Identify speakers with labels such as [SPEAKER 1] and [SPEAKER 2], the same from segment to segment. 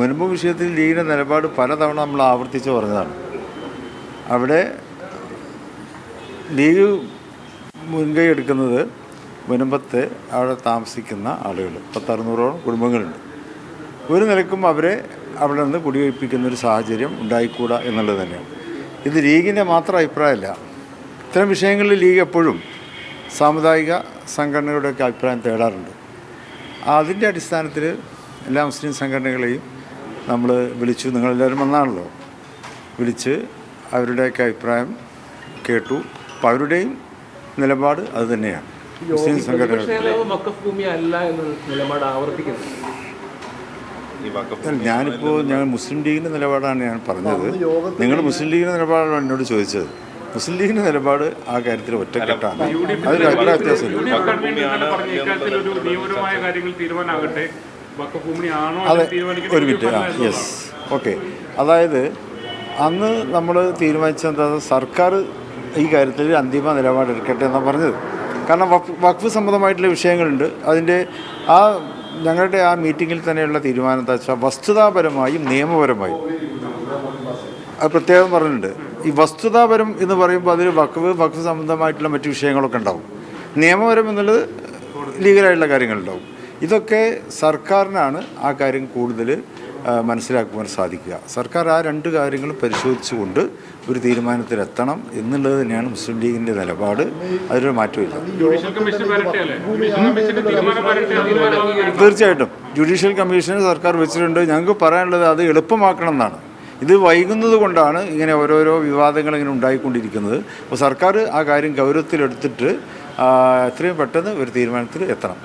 [SPEAKER 1] മുൻപ് വിഷയത്തിൽ ലീഗിന്റെ നിലപാട് പലതവണ നമ്മൾ ആവർത്തിച്ച് പറഞ്ഞതാണ്. അവിടെ ലീഗ് മുൻകൈ എടുക്കുന്നത് മുനമ്പത്ത് അവിടെ താമസിക്കുന്ന ആളുകൾ പത്തറുന്നൂറോളം കുടുംബങ്ങളുണ്ട്. ഒരു നിലക്കും അവരെ അവിടെ നിന്ന് കുടിയൊഴിപ്പിക്കുന്ന ഒരു സാഹചര്യം ഉണ്ടായിക്കൂടാ എന്നുള്ളത് തന്നെയാണ്. ഇത് ലീഗിന്റെ മാത്രം അഭിപ്രായമല്ല. ഇത്തരം വിഷയങ്ങളിൽ ലീഗ് എപ്പോഴും സാമുദായിക സംഘടനകളുടെയൊക്കെ അഭിപ്രായം തേടാറുണ്ട്. അതിന്റെ അടിസ്ഥാനത്തിൽ എല്ലാ മുസ്ലിം സംഘടനകളെയും നമ്മൾ വിളിച്ചു നിങ്ങളെല്ലാവരും വന്നാണല്ലോ. വിളിച്ച് അവരുടെയൊക്കെ അഭിപ്രായം കേട്ടു. അപ്പം അവരുടെയും നിലപാട് അത് തന്നെയാണ്. മുസ്ലിം സംഘടനകൾ
[SPEAKER 2] പ്രതിപക്ഷ ഭൂമി അല്ല എന്ന നിലപാട് ആവർത്തിക്കുന്നു.
[SPEAKER 1] അല്ല, ഞാനിപ്പോൾ ഞാൻ മുസ്ലിം ലീഗിന്റെ നിലപാടാണ് ഞാൻ പറഞ്ഞത്. നിങ്ങൾ മുസ്ലിം ലീഗിന്റെ നിലപാടാണ് എന്നോട് ചോദിച്ചത്. മുസ്ലിം ലീഗിന്റെ നിലപാട് ആ കാര്യത്തിൽ ഒറ്റക്കെട്ടാണ്. അതിൽ അഭിപ്രായ വ്യത്യാസമില്ല. അതെ ഒരു മിനിറ്റ് ആ യെസ് ഓക്കെ അതായത് അന്ന് നമ്മൾ തീരുമാനിച്ചത് സർക്കാർ ഈ കാര്യത്തിൽ അന്തിമ നിലപാടെടുക്കട്ടെ എന്നാണ് പറഞ്ഞത്. കാരണം വഖഫ് സംബന്ധമായിട്ടുള്ള വിഷയങ്ങളുണ്ട്. അതിന്റെ ആ ഞങ്ങളുടെ ആ മീറ്റിങ്ങിൽ തന്നെയുള്ള തീരുമാനം എന്താ വെച്ചാൽ വസ്തുതാപരമായും നിയമപരമായും. അത് പ്രത്യേകം പറഞ്ഞിട്ടുണ്ട്. ഈ വസ്തുതാപരം എന്ന് പറയുമ്പോൾ അതിൽ വഖഫ് വഖഫ് സംബന്ധമായിട്ടുള്ള മറ്റു വിഷയങ്ങളൊക്കെ ഉണ്ടാവും. നിയമപരം എന്നുള്ളത് ലീഗലായിട്ടുള്ള കാര്യങ്ങളുണ്ടാവും. ഇതൊക്കെ സർക്കാരിനാണ് ആ കാര്യം കൂടുതൽ മനസ്സിലാക്കുവാൻ സാധിക്കുക. സർക്കാർ ആ രണ്ട് കാര്യങ്ങളും പരിശോധിച്ചുകൊണ്ട് ഒരു തീരുമാനത്തിലെത്തണം എന്നുള്ളത് തന്നെയാണ് മുസ്ലിം ലീഗിന്റെ നിലപാട്. അതിലൊരു മാറ്റമില്ല തീർച്ചയായിട്ടും. ജുഡീഷ്യൽ കമ്മീഷന് സർക്കാർ വെച്ചിട്ടുണ്ട്. ഞങ്ങൾക്ക് പറയാനുള്ളത് അത് എളുപ്പമാക്കണം എന്നാണ്. ഇത് വൈകുന്നത് കൊണ്ടാണ് ഇങ്ങനെ ഓരോരോ വിവാദങ്ങൾ ഇങ്ങനെ ഉണ്ടായിക്കൊണ്ടിരിക്കുന്നത്. അപ്പോൾ സർക്കാർ ആ കാര്യം ഗൗരവത്തിലെടുത്തിട്ട് എത്രയും പെട്ടെന്ന് ഒരു തീരുമാനത്തിൽ എത്തണം.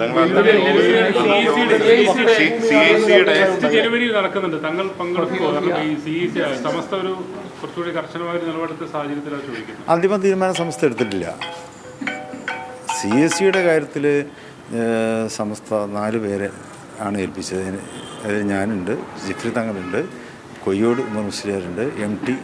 [SPEAKER 3] നെക്സ്റ്റ് ജനുവരിയിൽ നടക്കുന്നുണ്ട്. തങ്ങൾ പങ്കെടുക്കുമോ സമസ്ത ഒരു കുറച്ചുകൂടി കർശനമായ ഒരു നിലപാടെടുത്ത സാഹചര്യത്തിലാണ് ചോദിക്കുന്നത്.
[SPEAKER 1] അന്തിമ തീരുമാനം സമസ്ത എടുത്തിട്ടില്ല. സി എസ് സിയുടെ കാര്യത്തിൽ സമസ്ത നാല് പേരെ ആണ് ഏൽപ്പിച്ചത്. അതായത് അതിൽ ഞാനുണ്ട് ജിഫ്രി തങ്ങളുണ്ട് കൊയ്യോട് ഉമർ മുസ്ലിയാരുണ്ട് എം ടി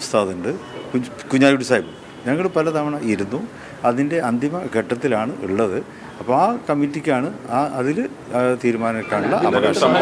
[SPEAKER 1] ഉസ്താദുണ്ട് കുഞ്ഞ് കുഞ്ഞാലിക്കുട്ടി സാഹിബ്. ഞങ്ങൾ പലതവണ ഇരുന്നു. അതിന്റെ അന്തിമ ഘട്ടത്തിലാണ് ഉള്ളത്. അപ്പോൾ ആ കമ്മിറ്റിക്കാണ് ആ അതിൽ തീരുമാനമെടുക്കാനുള്ള അവകാശം.